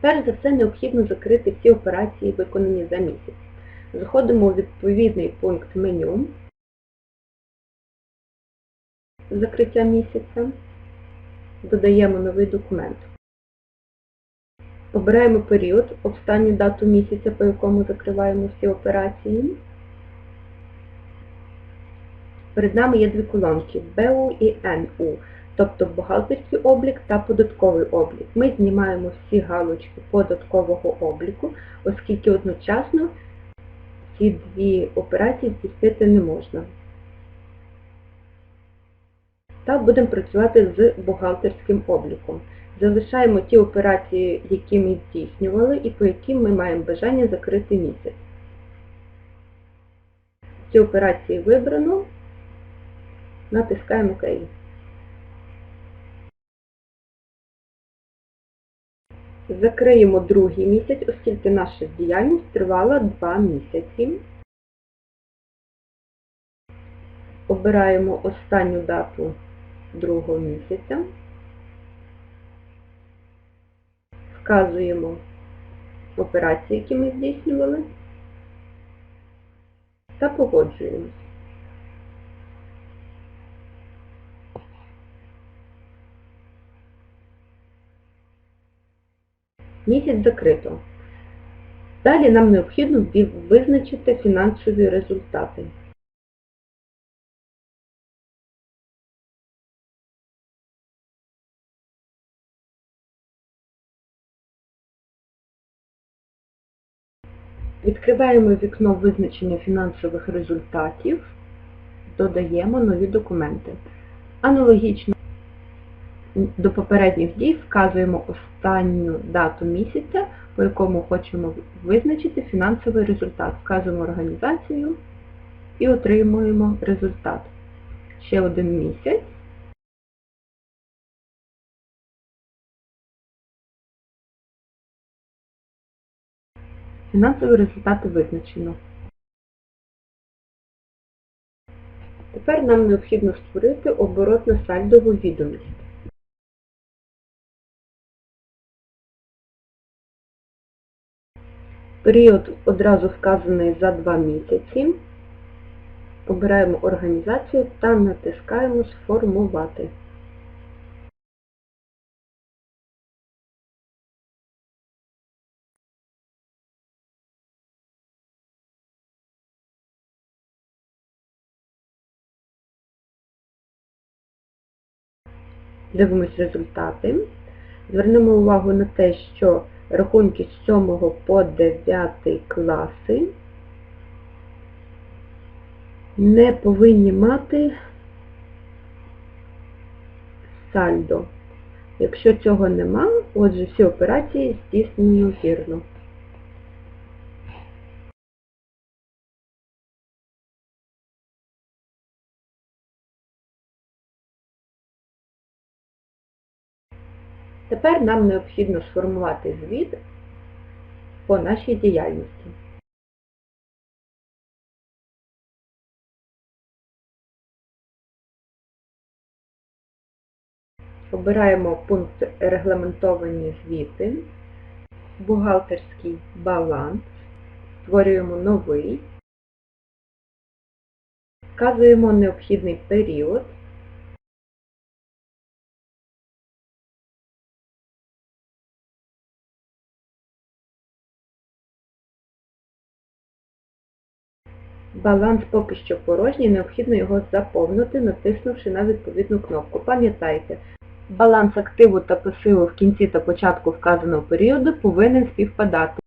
Перш за все необхідно закрити всі операції, виконані за місяць. Заходимо у відповідний пункт меню закриття місяця, додаємо новий документ. Обираємо період, останню дату місяця, по якому закриваємо всі операції. Перед нами є дві колонки БУ і НУ, тобто бухгалтерський облік та податковий облік. Ми знімаємо всі галочки податкового обліку, оскільки одночасно ці дві операції здійснити не можна. Та будемо працювати з бухгалтерським обліком. Залишаємо ті операції, які ми здійснювали і по яким ми маємо бажання закрити місяць. Ці операції вибрано, натискаємо ОК. Закриємо другий місяць, оскільки наша діяльність тривала 2 місяці. Обираємо останню дату другого місяця. Вказуємо операції, які ми здійснювали, та погоджуємось. Місяць закрито. Далі нам необхідно визначити фінансові результати. Відкриваємо вікно визначення фінансових результатів, додаємо нові документи. Аналогічно до попередніх дій вказуємо останню дату місяця, по якому хочемо визначити фінансовий результат. Вказуємо організацію і отримуємо результат. Ще один місяць. Фінансові результати визначено. Тепер нам необхідно створити оборотно-сальдову відомість. Період одразу вказаний за 2 місяці. Обираємо організацію та натискаємо Сформувати. Дивимось результати. Звернемо увагу на те, що рахунки з 7 по 9 класи не повинні мати сальдо. Якщо цього нема, отже всі операції здійснені вірно. Тепер нам необхідно сформувати звіт по нашій діяльності. Обираємо пункт регламентовані звіти, бухгалтерський баланс, створюємо новий, вказуємо необхідний період, Баланс поки що порожній, необхідно його заповнити, натиснувши на відповідну кнопку. Пам'ятайте, баланс активу та пасиву в кінці та початку вказаного періоду повинен співпадати.